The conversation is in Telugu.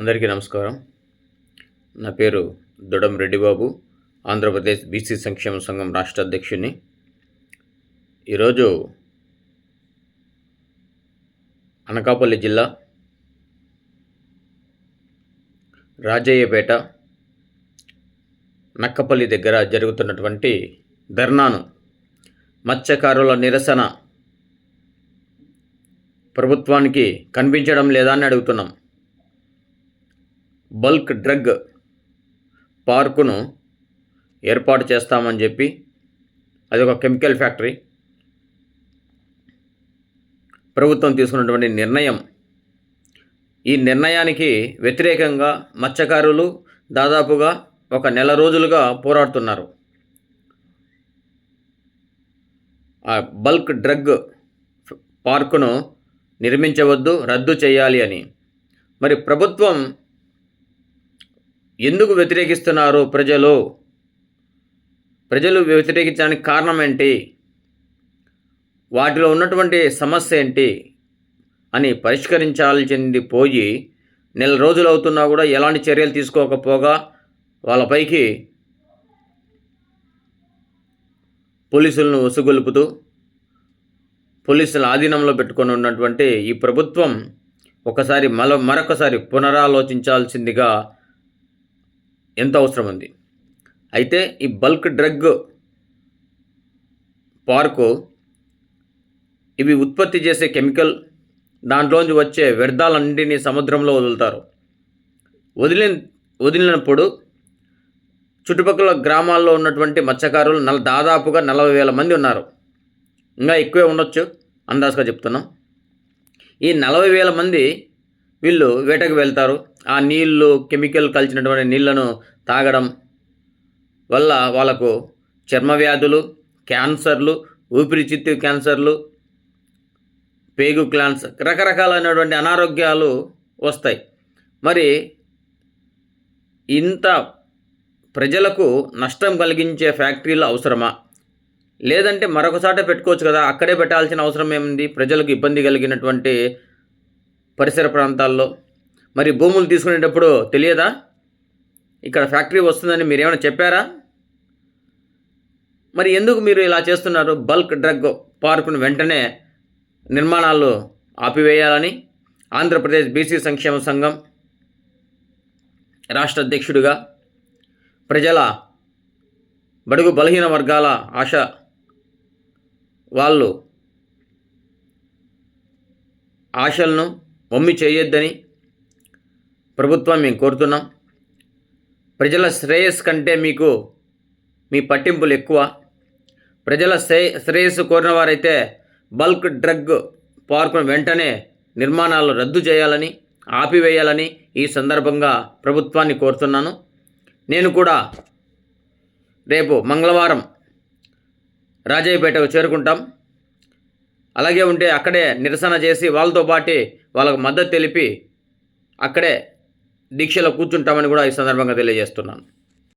అందరికీ నమస్కారం. నా పేరు దొడం రెడ్డిబాబు ఆంధ్రప్రదేశ్ బీసీ సంక్షేమ సంఘం రాష్ట్ర అధ్యక్షుడిని. ఈరోజు అనకాపల్లి జిల్లా రాజయ్యపేట నక్కపల్లి దగ్గర జరుగుతున్నటువంటి ధర్నాను మత్స్యకారుల నిరసన ప్రభుత్వానికి కనిపించడం లేదా అని అడుగుతున్నాం. బల్క్ డ్రగ్ పార్కును ఏర్పాటు చేస్తామని చెప్పి అది ఒక కెమికల్ ఫ్యాక్టరీ. ప్రభుత్వం తీసుకున్నటువంటి నిర్ణయం. ఈ నిర్ణయానికి వ్యతిరేకంగా మత్స్యకారులు దాదాపుగా ఒక నెల రోజులుగా పోరాడుతున్నారు. ఆ బల్క్ డ్రగ్ పార్కును నిర్మించవద్దు రద్దు చేయాలి అని. మరి ప్రభుత్వం ఎందుకు వ్యతిరేకిస్తున్నారు ప్రజలు? ప్రజలు వ్యతిరేకించడానికి కారణం ఏంటి? వాటిలో ఉన్నటువంటి సమస్య ఏంటి? అని పరిష్కరించాల్సింది పోయి నెల రోజులు అవుతున్నా కూడా ఎలాంటి చర్యలు తీసుకోకపోగా వాళ్ళపైకి పోలీసులను ఉసుగొలుపుతూ పోలీసుల ఆధీనంలో పెట్టుకొని ఉన్నటువంటి ఈ ప్రభుత్వం ఒకసారి మల మరొకసారి పునరాలోచించాల్సిందిగా ఎంత అవసరం ఉంది? అయితే ఈ బల్క్ డ్రగ్ పార్కు ఇవి ఉత్పత్తి చేసే కెమికల్ దాంట్లోంచి వచ్చే వ్యర్థాలన్నింటినీ సముద్రంలో వదులుతారు. వదిలిన వదిలినప్పుడు చుట్టుపక్కల గ్రామాల్లో ఉన్నటువంటి మత్స్యకారులు నల దాదాపుగా నలభై వేల మంది ఉన్నారు. ఇంకా ఎక్కువే ఉండొచ్చు. అందాజుగా చెప్తున్నాం. ఈ నలభై వేల మంది వీళ్ళు వేటకు వెళ్తారు. ఆ నీళ్ళు కెమికల్ కలిసినటువంటి నీళ్ళను తాగడం వల్ల వాళ్ళకు చర్మ వ్యాధులు క్యాన్సర్లు ఊపిరితిత్తు క్యాన్సర్లు పేగు క్లాన్స్ రకరకాలైనటువంటి అనారోగ్యాలు వస్తాయి. మరి ఇంత ప్రజలకు నష్టం కలిగించే ఫ్యాక్టరీలు అవసరమా? లేదంటే మరొకసాట పెట్టుకోవచ్చు కదా అక్కడే పెట్టాల్సిన అవసరం ఏముంది? ప్రజలకు ఇబ్బంది కలిగినటువంటి పరిసర ప్రాంతాల్లో. మరి భూములు తీసుకునేటప్పుడు తెలియదా? ఇక్కడ ఫ్యాక్టరీ వస్తుందని మీరు ఏమైనా చెప్పారా? మరి ఎందుకు మీరు ఇలా చేస్తున్నారు? బల్క్ డ్రగ్ పార్కును వెంటనే నిర్మాణాలు ఆపివేయాలని ఆంధ్రప్రదేశ్ బీసీ సంక్షేమ సంఘం రాష్ట్ర అధ్యక్షుడిగా ప్రజల బడుగు బలహీన వర్గాల ఆశ వాళ్ళు ఆశలను మమ్మీ చేయొద్దని ప్రభుత్వం మేము కోరుతున్నాం. ప్రజల శ్రేయస్ కంటే మీకు మీ పట్టింపులు ఎక్కువ. ప్రజల శ్రే శ్రేయస్సు కోరిన వారైతే బల్క్ డ్రగ్ పార్కును వెంటనే నిర్మాణాలు రద్దు చేయాలని ఆపివేయాలని ఈ సందర్భంగా ప్రభుత్వాన్ని కోరుతున్నాను. నేను కూడా రేపు మంగళవారం రాజయ్యపేటకు చేరుకుంటాం. అలాగే ఉంటే అక్కడే నిరసన చేసి వాళ్ళతో పాటు వాళ్ళకు మద్దతు తెలిపి అక్కడే దీక్షలో కూర్చుంటామని కూడా ఈ సందర్భంగా తెలియజేస్తున్నాను.